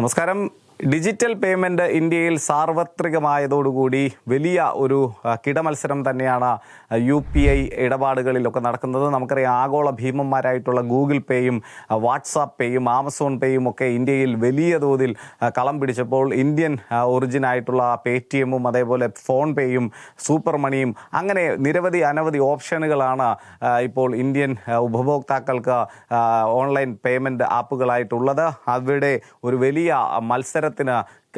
നമസ്കാരം. Digital payment ഇന്ത്യയിൽ സാർവത്രികമായതോടുകൂടി വലിയ ഒരു കിടമത്സരം തന്നെയാണ് യു പി ഐ ഇടപാടുകളിലൊക്കെ നടക്കുന്നത്. നമുക്കറിയാം ആഗോള ഭീമന്മാരായിട്ടുള്ള ഗൂഗിൾ പേയും വാട്സാപ്പ് പേയും ആമസോൺ പേയും ഒക്കെ ഇന്ത്യയിൽ വലിയ തോതിൽ കളം പിടിച്ചപ്പോൾ ഇന്ത്യൻ ഒറിജിനായിട്ടുള്ള പേ ടി എമ്മും അതേപോലെ ഫോൺ പേയും സൂപ്പർ മണിയും അങ്ങനെ നിരവധി അനവധി ഓപ്ഷനുകളാണ് ഇപ്പോൾ ഇന്ത്യൻ ഉപഭോക്താക്കൾക്ക് ഓൺലൈൻ പേയ്മെന്റ് ആപ്പുകളായിട്ടുള്ളത്. അവിടെ ഒരു വലിയ മത്സരത്തിന്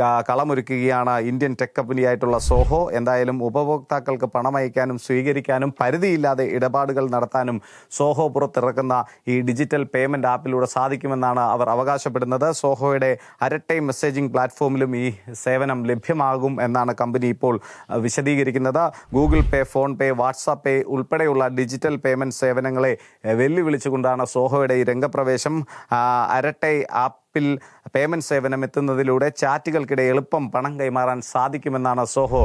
ക- കളമൊരുക്കുകയാണ് ഇന്ത്യൻ ടെക് കമ്പനിയായിട്ടുള്ള സോഹോ. എന്തായാലും ഉപഭോക്താക്കൾക്ക് പണം അയക്കാനും സ്വീകരിക്കാനും പരിധിയില്ലാതെ ഇടപാടുകൾ നടത്താനും സോഹോ പുറത്തിറക്കുന്ന ഈ ഡിജിറ്റൽ പേയ്മെന്റ് ആപ്പിലൂടെ സാധിക്കുമെന്നാണ് അവർ അവകാശപ്പെടുന്നത്. സോഹോയുടെ അരട്ടൈ മെസ്സേജിംഗ് പ്ലാറ്റ്ഫോമിലും ഈ സേവനം ലഭ്യമാകും എന്നാണ് കമ്പനി ഇപ്പോൾ വിശദീകരിക്കുന്നത്. Google pay PhonePe WhatsApp pay ഉൾപ്പെടെയുള്ള ഡിജിറ്റൽ പേയ്മെന്റ് സേവനങ്ങളെ വെല്ലുവിളിച്ചുകൊണ്ടാണ് സോഹോയുടെ ഈ രംഗപ്രവേശം. അരട്ടൈ അരട്ടൈ ആപ്പിൽ പേയ്മെന്റ് സേവനം എത്തുന്നതിലൂടെ ചാറ്റുകൾക്കിടെ എളുപ്പം പണം കൈമാറാൻ സാധിക്കുമെന്നാണ് സോഹോ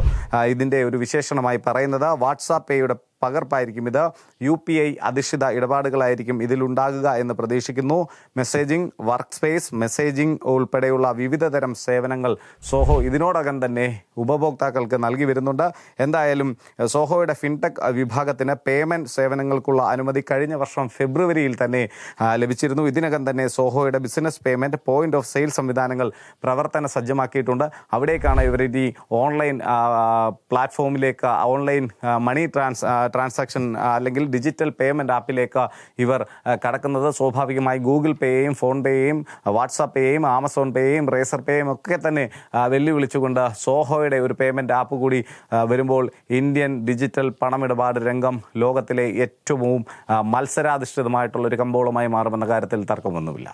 ഇതിന്റെ ഒരു വിശേഷണമായി പറയുന്നത്. വാട്സാപ്പ് പേയുടെ പകർപ്പായിരിക്കും. ഇത് യു പി ഐ അധിഷ്ഠിത ഇടപാടുകളായിരിക്കും ഇതിലുണ്ടാകുക എന്ന് പ്രതീക്ഷിക്കുന്നു. മെസ്സേജിംഗ് വർക്ക് സ്പേസ് മെസ്സേജിംഗ് ഉൾപ്പെടെയുള്ള വിവിധ തരം സേവനങ്ങൾ സോഹോ ഇതിനോടകം തന്നെ ഉപഭോക്താക്കൾക്ക് നൽകി വരുന്നുണ്ട്. എന്തായാലും സോഹോയുടെ ഫിൻടെക് വിഭാഗത്തിന് പേയ്മെന്റ് സേവനങ്ങൾക്കുള്ള അനുമതി കഴിഞ്ഞ വർഷം ഫെബ്രുവരിയിൽ തന്നെ ലഭിച്ചിരുന്നു. ഇതിനകം തന്നെ സോഹോയുടെ business payment point of sale സംവിധാനങ്ങൾ പ്രവർത്തന സജ്ജമാക്കിയിട്ടുണ്ട്. അവിടേക്കാണ് ഇവർ ഈ ഓൺലൈൻ പ്ലാറ്റ്ഫോമിലേക്ക് ഓൺലൈൻ മണി ട്രാൻസ് ട്രാൻസാക്ഷൻ അല്ലെങ്കിൽ ഡിജിറ്റൽ പേയ്മെന്റ് ആപ്പിലേക്ക് ഇവർ കടക്കുന്നത്. സ്വാഭാവികമായി ഗൂഗിൾ പേയും ഫോൺ പേയും വാട്സാപ്പ് പേയും ആമസോൺ പേയും റേസർ പേയും ഒക്കെ തന്നെ വെല്ലുവിളിച്ചുകൊണ്ട് സോഹോയുടെ ഒരു പേയ്മെന്റ് ആപ്പ് കൂടി വരുമ്പോൾ ഇന്ത്യൻ ഡിജിറ്റൽ പണമിടപാട് രംഗം ലോകത്തിലെ ഏറ്റവും മത്സരാധിഷ്ഠിതമായിട്ടുള്ള ഒരു കമ്പോളമായി മാറുമെന്ന കാര്യത്തിൽ തർക്കമൊന്നുമില്ല.